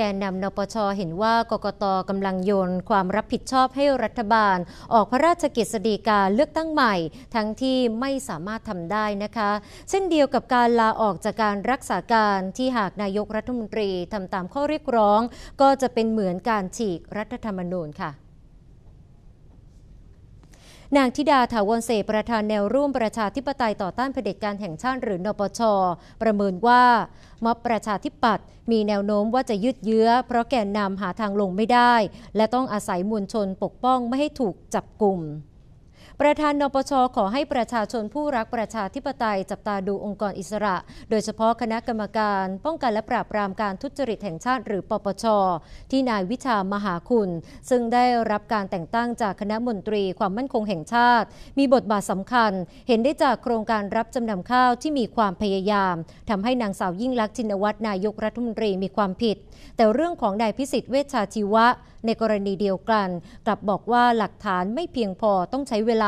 แกนนำนปชเห็นว่ากกตกำลังโยนความรับผิดชอบให้รัฐบาล ออกพระราชกิจสีกาเลือกตั้งใหม่ ทั้งที่ไม่สามารถทำได้นะคะ เช่นเดียวกับการลาออกจากการรักษาการที่หากนายกรัฐมนตรีทำตามข้อเรียกร้อง ก็จะเป็นเหมือนการฉีกรัฐธรรมนูญค่ะ นางธิดาถาวรเสประธานแนวร่วมประชาธิปไตยต่อต้านเผด็จการแห่งชาติหรือนปช ประเมินว่าม็อบประชาธิปัตย์มีแนวโน้มว่าจะยืดเยื้อ เพราะแกนนำหาทางลงไม่ได้ และต้องอาศัยมวลชนปกป้องไม่ให้ถูกจับกลุ่ม ประธานนปชขอให้ประชาชนผู้รักประชาธิปไตยจับตาดูองค์กรอิสระ โดยเฉพาะคณะกรรมการ ป้องกันและปราบปรามการทุจริตแห่งชาติหรือปปช ที่นายวิชามหาคุณ ซึ่งได้รับการแต่งตั้งจากคณะมนตรีความมั่นคงแห่งชาติ มีบทบาทสำคัญ เห็นได้จากโครงการรับจำนำข้าวที่มีความพยายามทำให้นางสาวยิ่งลักษณ์ชินวัตรนายกรัฐมนตรีมีความผิด แต่เรื่องของนายพิสิทธิ์เวชชาชีวะ ในกรณีเดียวกัน กลับบอกว่าหลักฐานไม่เพียงพอต้องใช้เวลา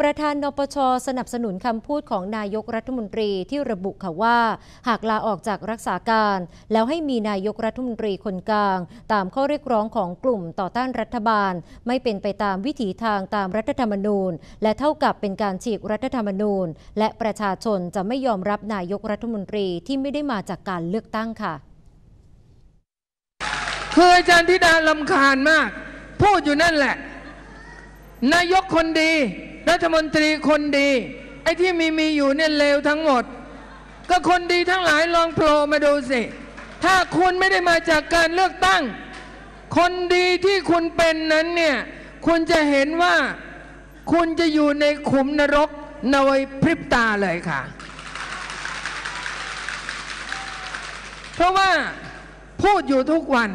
ประธานนปชสนับสนุนคำพูดของนายกรัฐมนตรีที่ระบุค่ะว่า หากลาออกจากรักษาการ แล้วให้มีนายกรัฐมนตรีคนกลาง ตามข้อเรียกร้องของกลุ่มต่อต้านรัฐบาล ไม่เป็นไปตามวิถีทางตามรัฐธรรมนูญ และเท่ากับเป็นการฉีกรัฐธรรมนูญ และประชาชนจะไม่ยอมรับนายกรัฐมนตรีที่ไม่ได้มาจากการเลือกตั้งค่ะคืออาจารย์ธิดาลำคาญมาก พูดอยู่นั่นแหละ นายกคนดี รัฐมนตรีคนดี ไอ้ที่มีมีอยู่เนี่ยเลวทั้งหมด ก็คนดีทั้งหลายลองโผล่มาดูสิ ถ้าคุณไม่ได้มาจากการเลือกตั้ง คนดีที่คุณเป็นนั้นเนี่ยคุณจะเห็นว่าคุณจะอยู่ในขุมนรกในพริบตาเลยค่ะ เพราะว่าพูดอยู่ทุกวัน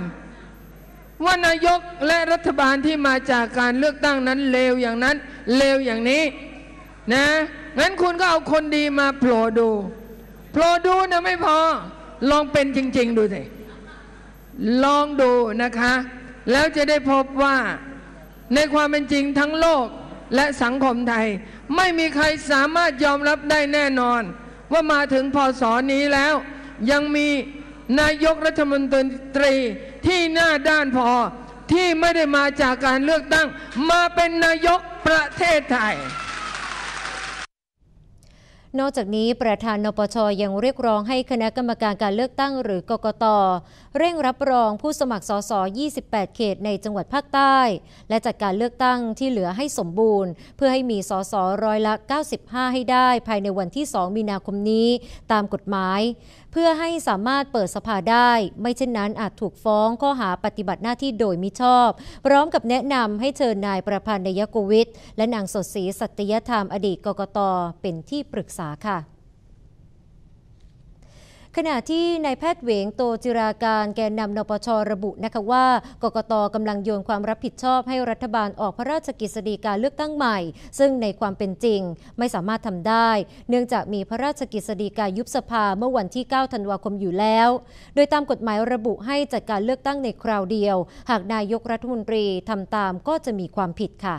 ว่านายกและรัฐบาลที่มาจากการเลือกตั้งนั้นเลวอย่างนั้นเลวอย่างนี้นะงั้นคุณก็เอาคนดีมาโผล่ดูโผล่ดูนะไม่พอ ลองเป็นจริง ๆ ดูสิลองดูนะคะ แล้วจะได้พบว่าในความเป็นจริงทั้งโลกและสังคมไทย ไม่มีใครสามารถยอมรับได้แน่นอน ว่ามาถึงพศนี้แล้ว ยังมี นายกรัฐมนตรีที่หน้าด้านพอที่ไม่ได้มาจากการเลือกตั้ง มาเป็นนายกประเทศไทย นอกจากนี้ประธานนปชยังเรียกร้องให้คณะกรรมการการเลือกตั้งหรือกกต เร่งรับรองผู้สมัครสส 28 เขตในจังหวัดภาคใต้ และจัดการเลือกตั้งที่เหลือให้สมบูรณ์ เพื่อให้มีสสร้อยละ 95 ให้ได้ภายในวันที่ 2 มีนาคมนี้ ตามกฎหมาย เพื่อให้สามารถเปิดสภาได้ ไม่เช่นนั้นอาจถูกฟ้องข้อหาปฏิบัติหน้าที่โดยมิชอบ พร้อมกับแนะนำให้เชิญนายประพันธ์นยกวิทย์และนางสดศรีสัตยธรรมอดีตกกตเป็นที่ปรึกษาค่ะขณะที่นายแพทย์เหวงโตจิราการแกนนำนปชระบุนะคะว่ากกตกำลังโยนความรับผิดชอบให้รัฐบาลออกพระราชกิจสีการเลือกตั้งใหม่ ซึ่งในความเป็นจริงไม่สามารถทำได้ เนื่องจากมีพระราชกิจสีการยุบสภาเมื่อวันที่ 9 ธันวาคมอยู่แล้ว โดยตามกฎหมายระบุให้จัดการเลือกตั้งในคราวเดียว หากนายกรัฐมนตรีทำตามก็จะมีความผิดค่ะ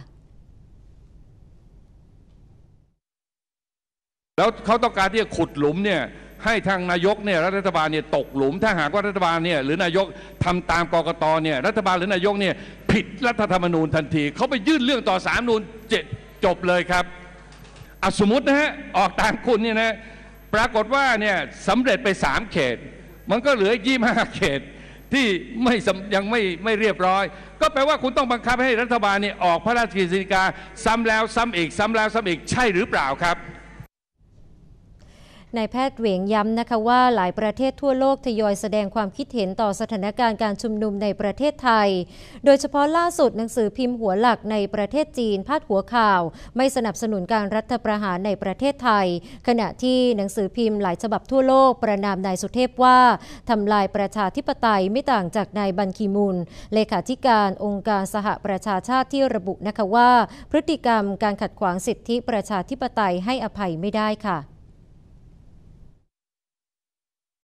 แล้วเขาต้องการที่จะขุดหลุมเนี่ยให้ทางนายกเนี่ยรัฐบาลเนี่ยตกหลุม ถ้าหากว่ารัฐบาลเนี่ยหรือนายกทำตามกรกตเนี่ยรัฐบาลหรือนายกเนี่ยผิดรัฐธรรมนูญทันทีเขาไปยื่นเรื่องต่อสามนูนเจ็ดจบเลยครับอสมมตินะฮะออกตามคุณเนี่ยนะปรากฏว่าเนี่ยสำเร็จไปสามเขต มันก็เหลือยี่ห้าเขตที่ไม่ยังไม่ไม่เรียบร้อย ก็แปลว่าคุณต้องบังคับให้รัฐบาลเนี่ยออกพระราชกิจสีกา ซ้ำแล้วซ้ำอีกซ้ำแล้วซ้ำอีกใช่หรือเปล่าครับ นายแพทย์เหวงย้ำนะคะว่าหลายประเทศทั่วโลกทยอยแสดงความคิดเห็นต่อสถานการณ์การชุมนุมในประเทศไทย โดยเฉพาะล่าสุดหนังสือพิมพ์หัวหลักในประเทศจีนพาดหัวข่าว ไม่สนับสนุนการรัฐประหารในประเทศไทย ขณะที่หนังสือพิมพ์หลายฉบับทั่วโลกประนามนายสุเทพว่าทำลายประชาธิปไตยไม่ต่างจากนายบันคีมุนเลขาธิการองค์การสหประชาชาติที่ระบุนะคะว่า พฤติกรรมการขัดขวางสิทธิประชาธิปไตยให้อภัยไม่ได้ค่ะ